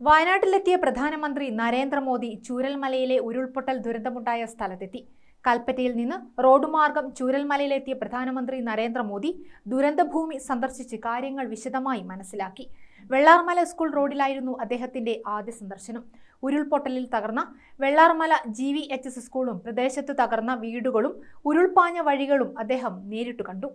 വയനാട്ടിലെത്തിയ പ്രധാനമന്ത്രി നരേന്ദ്രമോദി ചൂരൽമലയിലെ ഉരുൾപൊട്ടൽ ദുരന്തമുണ്ടായ സ്ഥലത്തെത്തി. കൽപ്പറ്റയിൽ നിന്ന് റോഡ് മാർഗം ചൂരൽമലയിലെത്തിയ പ്രധാനമന്ത്രി നരേന്ദ്രമോദി ദുരന്തഭൂമി സന്ദർശിച്ച് കാര്യങ്ങൾ വിശദമായി മനസ്സിലാക്കി. വെള്ളാർമല സ്കൂൾ റോഡിലായിരുന്നു അദ്ദേഹത്തിന്റെ ആദ്യ സന്ദർശനം. ഉരുൾപൊട്ടലിൽ തകർന്ന Vellarmala G V H S സ്കൂളും പ്രദേശത്ത് തകർന്ന വീടുകളും ഉരുൾപാഞ്ഞ വഴികളും അദ്ദേഹം നേരിട്ടു കണ്ടു.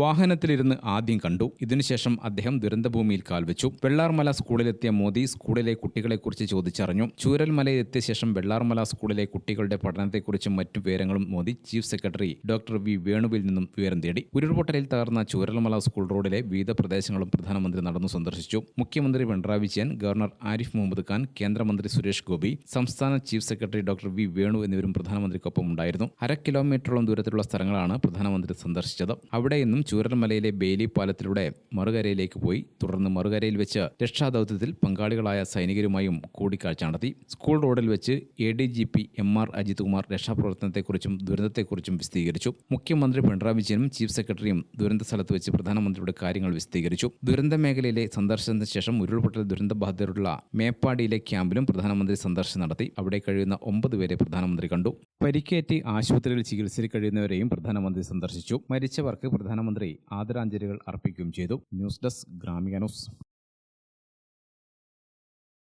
വാഹനത്തിലിരുന്ന് ആദ്യം കണ്ടു. ഇതിനുശേഷം അദ്ദേഹം ദുരന്തഭൂമിയിൽ കാൽവെച്ചു. വെള്ളാർമല സ്കൂളിലെത്തിയ മോദി സ്കൂളിലെ കുട്ടികളെക്കുറിച്ച് ചോദിച്ചറിഞ്ഞു. ചൂരൽമലയിലെത്തിയ ശേഷം വെള്ളാർമല സ്കൂളിലെ കുട്ടികളുടെ പഠനത്തെക്കുറിച്ചും മറ്റു വിവരങ്ങളും Modi chief secretary doctor V വേണുവിൽ നിന്നും വിവരം തേടി. ഉരുൾപൊട്ടലിൽ തകർന്ന ചൂരൽമല സ്കൂൾ റോഡിലെ വിവിധ പ്രദേശങ്ങളും പ്രധാനമന്ത്രി നടന്നു സന്ദർശിച്ചു. മുഖ്യമന്ത്രി പിണറായി വിജയൻ ഗവർണർ ആരിഫ് മുഹമ്മദ് ഖാൻ കേന്ദ്രമന്ത്രി സുരേഷ് ഗോപി സംസ്ഥാന chief secretary doctor V Venu എന്നിവരും പ്രധാനമന്ത്രിക്കൊപ്പം ഉണ്ടായിരുന്നു. അര കിലോമീറ്ററോളം ദൂരത്തിലുള്ള സ്ഥലങ്ങളാണ് പ്രധാനമന്ത്രി സന്ദർശിച്ചത്. അവിടെ നിന്നും ചൂരൽമലയിലെ ബേലി പാലത്തിലൂടെ മറുകരയിലേക്ക് പോയി. തുടർന്ന് മറുകരയിൽ വെച്ച് രക്ഷാദൌത്യത്തിൽ പങ്കാളികളായ സൈനികരുമായും കൂടിക്കാഴ്ച നടത്തി. സ്കൂൾ റോഡിൽ വെച്ച് A D G P M R Ajith Kumar രക്ഷാപ്രവർത്തനത്തെക്കുറിച്ചും ദുരന്തത്തെക്കുറിച്ചും വിശദീകരിച്ചു. മുഖ്യമന്ത്രി പിണറായി വിജയനും ചീഫ് സെക്രട്ടറിയും ദുരന്ത സ്ഥലത്ത് വെച്ച് പ്രധാനമന്ത്രിയുടെ കാര്യങ്ങൾ വിശദീകരിച്ചു. ദുരന്ത മേഖലയിലെ സന്ദർശനത്തിന് ശേഷം ഉരുൾപൊട്ടൽ ദുരന്തബാധിതരുള്ള മേപ്പാടിയിലെ ക്യാമ്പിലും പ്രധാനമന്ത്രി സന്ദർശനം നടത്തി. അവിടെ കഴിയുന്ന ഒമ്പത് പേരെ പ്രധാനമന്ത്രി കണ്ടു. പരിക്കേറ്റ് ആശുപത്രിയിൽ ചികിത്സയിൽ കഴിയുന്നവരെയും പ്രധാനമന്ത്രി സന്ദർശിച്ചു. മരിച്ചവർക്ക് പ്രധാനമന്ത്രി ആദരാഞ്ജലികൾ അർപ്പിക്കുകയും ചെയ്തു. News desk Grameena news.